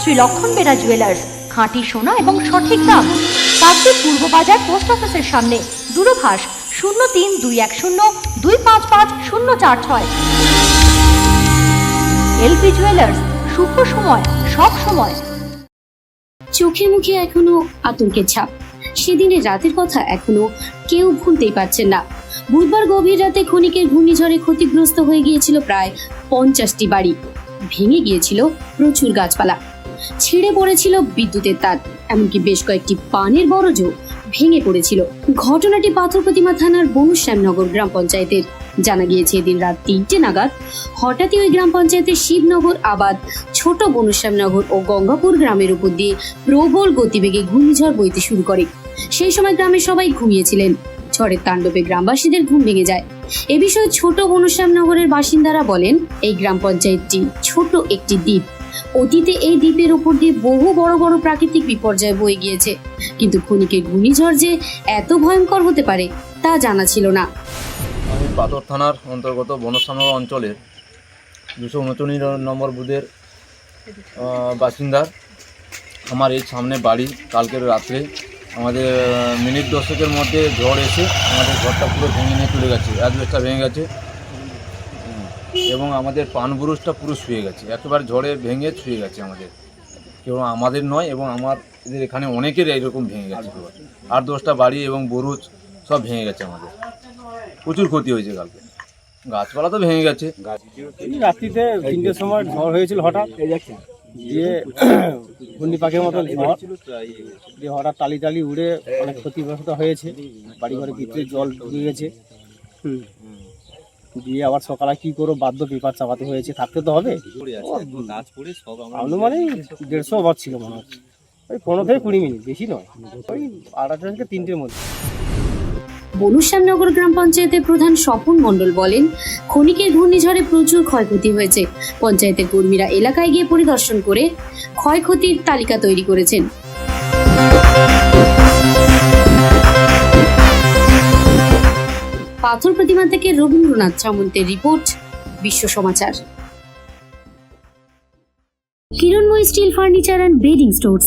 শ্রী লক্ষণ জুয়েলার্স খাঁটি সোনা এবং সঠিক দাম। কাকদ্বীপ পূর্ব বাজার পোস্ট অফিসের সামনে, দূরভাষ শূন্য তিন দুই এক শূন্য দুই পাঁচ পাঁচ শূন্য চার ছয়। এলপি জুয়েলার্স শুভ সময়, সব সময়। চোখে মুখে এখনও আতঙ্কের ছাপ। সেদিনের রাতের কথা এখনও কেউ ভুলতেই পারছেন না। বুধবার গভীর রাতে ক্ষণিকের ঘূর্ণিঝড়ে ক্ষতিগ্রস্ত হয়ে গিয়েছিল প্রায় পঞ্চাশটি বাড়ি। ভেঙে গিয়েছিল প্রচুর গাছপালা। ছিঁড়ে পড়েছিল বিদ্যুতের তার, এমনকি বেশ কয়েকটি পানের বরজও ভেঙে পড়েছিল। ঘটনাটি পাথর প্রতিমা থানার বনুশ্যামনগর গ্রাম পঞ্চায়েতের। জানা গিয়েছে এদিন রাত তিনটে নাগাদ হঠাৎই ওই গ্রাম পঞ্চায়েতের শিবনগর আবাদ ছোট বনুশ্যামনগর ও গঙ্গাপুর গ্রামের উপর দিয়ে প্রবল গতিবেগে ঘূর্ণিঝড় বইতে শুরু করে। সেই সময় গ্রামের সবাই ঘুমিয়েছিলেন। ঝড়ের তাণ্ডবে গ্রামবাসীদের ঘুম ভেঙে যায়। এ বিষয়ে ছোট বনুশ্যামনগরের বাসিন্দারা বলেন এই গ্রাম পঞ্চায়েতটি ছোট একটি দ্বীপ। অতীতে এই দ্বীপের উপর দিয়ে বহু বড় বড় প্রাকৃতিক বিপর্যয় বয়ে গিয়েছে। কিন্তু ক্ষণিকের ঘূর্ণিঝড় যে এত ভয়ঙ্কর হতে পারে তা জানা ছিল না। আমি পাথর থানার অন্তর্গত বনসানগর অঞ্চলের দুশো উনচল্লিশ নম্বর আহ, বাসিন্দার। আমার এই সামনে বাড়ি কালকের রাত্রে আমাদের মিনিট দশকের মধ্যে ঝড় এসে আমাদের ঘরটা পুরো ভেঙে নিয়ে চলে গেছে অ্যাডভেস্টটা ভেঙে গেছে। এবং আমাদের পানবুরুজটা পুরো শুয়ে গেছে একেবারে ঝড়ে ভেঙে শুয়ে গেছে আমাদের। কেউ আমাদের নয় এবং আমার এদের এখানে অনেকের এইরকম ভেঙে গেছে। আট দশটা বাড়ি এবং বুরুজ সব ভেঙে গেছে আমাদের। প্রচুর ক্ষতি হয়েছে কালকে। গাছপালা তো ভেঙে গেছে। এই রাত্রিতে তিনটের সময় ঝড় হয়েছিল হঠাৎ। দিয়ে ঘূর্ণি পাখির মতন ঝড় দিয়ে হঠাৎ টালি টালি উড়ে অনেক ক্ষতিগ্রস্ত হয়েছে। বাড়ি ঘরে ভিতরে জল ঢুকে গেছে। হুম। দিয়ে আবার সকালে কি করব? বাধ্য পেপার চাপাতে হয়েছে। থাকতে তো হবে। মানে দেড়শো ওভার ছিল মনে হচ্ছে। ওই পনেরো থেকে কুড়ি মিনিট বেশি নয়। ওই আড়াইটা থেকে তিনটের মধ্যে। বনুশ্যামনগর গ্রাম পঞ্চায়েতের প্রধান স্বপন মণ্ডল বলেন, ক্ষণিকের ঘূর্ণিঝড়ে প্রচুর ক্ষয়ক্ষতি হয়েছে। পঞ্চায়েতের কর্মীরা এলাকায় গিয়ে পরিদর্শন করে ক্ষয়ক্ষতির তালিকা তৈরি করেছেন। পাথর প্রতিমা থেকে রবীন্দ্রনাথ সামন্তের রিপোর্ট, বিশ্ব সমাচার। Kiranmoy steel furniture and bedding stores